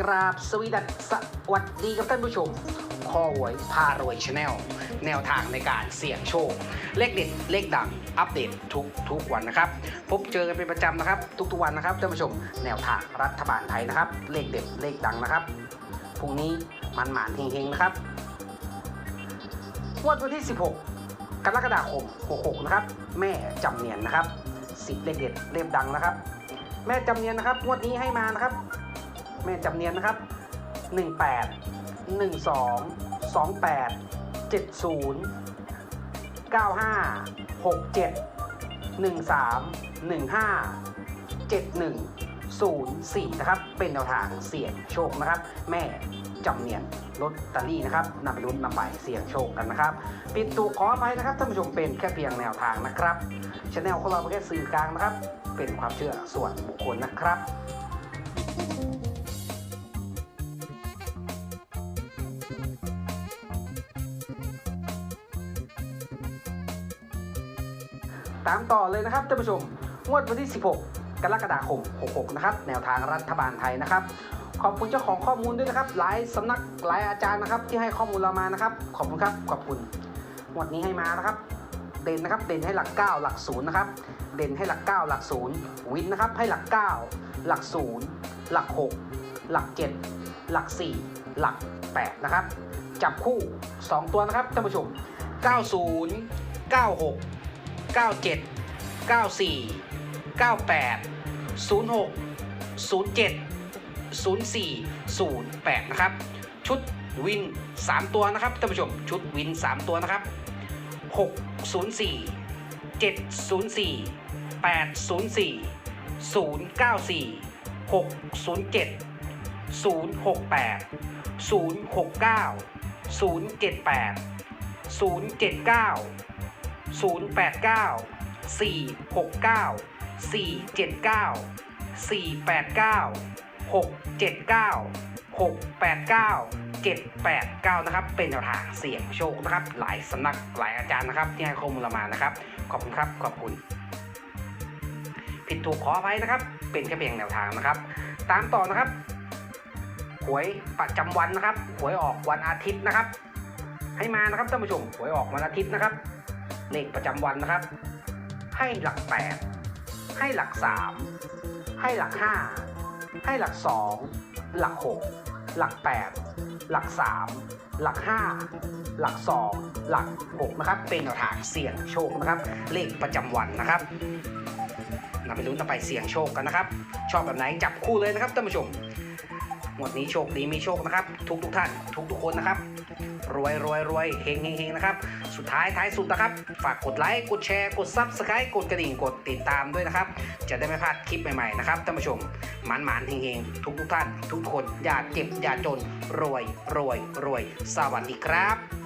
กราบสวีดัสสวัสดีครับท่านผู้ชมคอหวยพารวยชาแนลแนวทางในการเสี่ยงโชค เลขเด็ดเลขดังอัปเดตทุกทุกวันนะครับ พบเจอกันเป็นประจำนะครับ ทุกๆวันนะครับท่านผู้ชมแนวทางรัฐบาลไทยนะครับ เลขเด็ดเลขดังนะครับพรุ่งนี้มันหมานเฮงๆนะครับงวดวันที่ 16 กรกฎาคม 66 นะครับ แม่จำเนียนนะครับสิบเลขเด็ดเลขดังนะครับ แม่จำเนียนนะครับงวดนี้ให้มานะครับ แม่จำเนียนนะครับ 18 12 28 70 95 67 13 15 71 04 นะครับ เป็นแนวทางเสี่ยงโชคนะครับ แม่จำเนียนลอตเตอรี่นะครับนำไปลุ้นนำไปเสี่ยงโชคกันนะครับ ปิดตูขออภัยนะครับท่านผู้ชมเป็นแค่เพียงแนวทางนะครับชแนลของเราเป็นแค่สื่อกลางนะครับ เป็นความเชื่อส่วนบุคคลนะครับ ตามต่อเลยนะครับท่านผู้ชม งวดวันที่ 16 กรกฎาคม 66 นะครับ แนวทางรัฐบาลไทยนะครับ ขอบคุณเจ้าของข้อมูลด้วยนะครับ หลายสำนักหลายอาจารย์นะครับ ที่ให้ข้อมูลเรามานะครับ ขอบคุณครับ ขอบคุณ งวดนี้ให้มานะครับ เด่นนะครับ เด่นให้หลัก 9 หลัก0นะครับ เด่นให้หลัก 9 หลัก0วินนะครับ ให้หลัก 9 หลัก0หลัก 6 หลัก 7 หลัก 4 หลัก 8 นะครับ จับคู่ 2 ตัวนะครับท่านผู้ชม 90 96 97 94 98 06 07 04 08 นะครับ ชุดวิน 3 ตัวนะครับท่านผู้ชมชุดวิน 3 ตัวนะครับ 604 704 804 094 607 068 069 078 079 089 469 479 489 679 689 789 นะครับ เป็นแนวทางเสี่ยงโชคนะครับ หลายสำนักหลายอาจารย์นะครับ ที่ให้ข้อมูลเรามานะครับ ขอบคุณครับ ขอบคุณ ผิดถูกขออภัยนะครับ เป็นแค่เพียงแนวทางนะครับ ตามต่อนะครับ หวยประจำวันนะครับ หวยออกวันอาทิตย์นะครับ ให้มานะครับท่านผู้ชม หวยออกวันอาทิตย์นะครับ เลขประจำวันนะครับ ให้หลัก 8 ให้หลัก 3 ให้หลัก 5 ให้หลัก 2 หลัก 6 หลัก 8 หลัก 3 หลัก 5 หลัก 2 หลัก 6 นะครับ เป็นแนวทางเสี่ยงโชคนะครับ เลขประจำวันนะครับนำไปลุ้นนำไปเสี่ยงโชคกันนะครับ ชอบแบบไหนจับคู่เลยนะครับท่านผู้ชม งวดนี้โชคดีมีโชคนะครับ ทุกทุกท่านทุกทุกคนนะครับ รวยรวยรวยเฮงเฮงเฮงนะครับ สุดท้ายท้ายสุดนะครับ ฝากกดไลค์กดแชร์กดซับสไครต์กดกระดิ่งกดติดตามด้วยนะครับ จะได้ไม่พลาดคลิปใหม่ๆนะครับท่านผู้ชมหมานหมานเฮงเฮงทุกทุกท่าน ทุกคนอย่าเจ็บอย่าจนรวยรวยรวย สวัสดีครับ